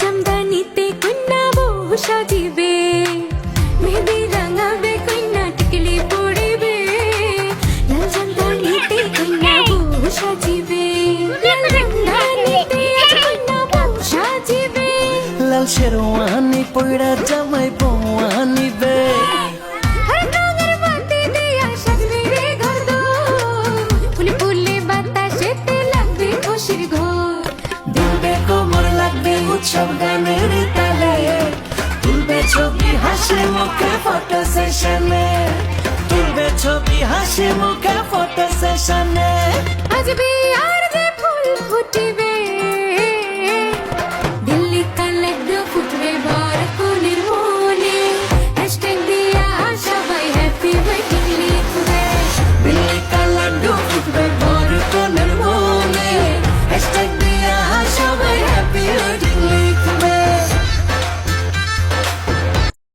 জামদানিতে কন্যা বহু সাজিবে মেহেদি রাঙাবে, কন্যা টিকলি পড়িবে লাল জামদানিতে কন্যা বহু সাজিবে, লাল শেরওয়ানি পড়া জামাই পড়া উৎসব গানের তালে। তুলবে ছবি হাসি মুখে ফটো সেশনে তুলবে ছবি হাসি মুখে ফটো সেশনে আজ বিয়ার